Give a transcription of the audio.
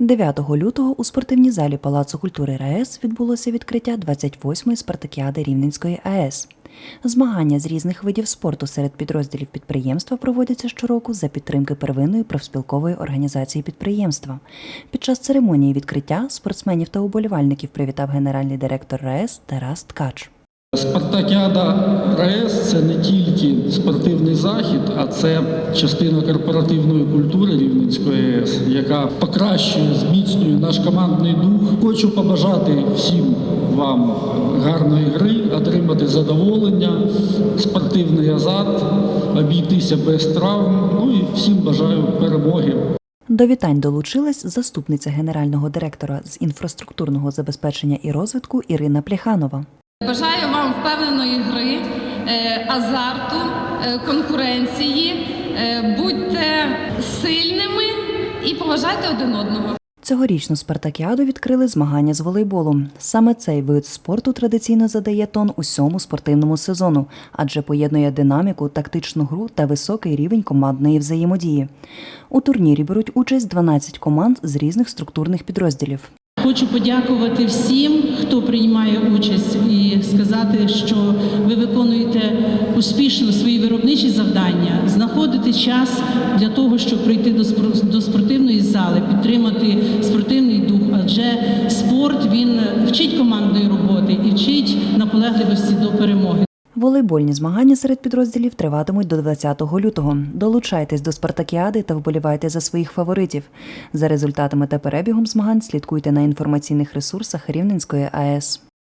9 лютого у спортивній залі Палацу культури РаЕС відбулося відкриття 28-ї спартакіади Рівненської АЕС. Змагання з різних видів спорту серед підрозділів підприємства проводяться щороку за підтримки первинної профспілкової організації підприємства. Під час церемонії відкриття спортсменів та уболівальників привітав генеральний директор РаЕС Тарас Ткач. Спартакіада РаЕС це не тільки спортивний захід, а це частина корпоративної культури Рівненської АЕС, яка покращує, зміцнює наш командний дух. Хочу побажати всім вам гарної гри, отримати задоволення, спортивний азарт, обійтися без травм. Ну і всім бажаю перемоги. До вітань долучилась заступниця генерального директора з інфраструктурного забезпечення і розвитку Ірина Пляханова. Бажаю вам впевненої гри, азарту, е, конкуренції. Е, Будьте сильними і поважайте один одного. Цьогорічну спартакіаду відкрили змагання з волейболу. Саме цей вид спорту традиційно задає тон усьому спортивному сезону, адже поєднує динаміку, тактичну гру та високий рівень командної взаємодії. У турнірі беруть участь 12 команд з різних структурних підрозділів. Хочу подякувати всім, хто приймає участь, і сказати, що ви виконуєте успішно свої виробничі завдання, знаходите час для того, щоб прийти до спортивної зали, підтримати спортивний дух. Адже спорт він вчить командної роботи і вчить наполегливості до перемоги. Волейбольні змагання серед підрозділів триватимуть до 20 лютого. Долучайтесь до спартакіади та вболівайте за своїх фаворитів. За результатами та перебігом змагань слідкуйте на інформаційних ресурсах Рівненської АЕС.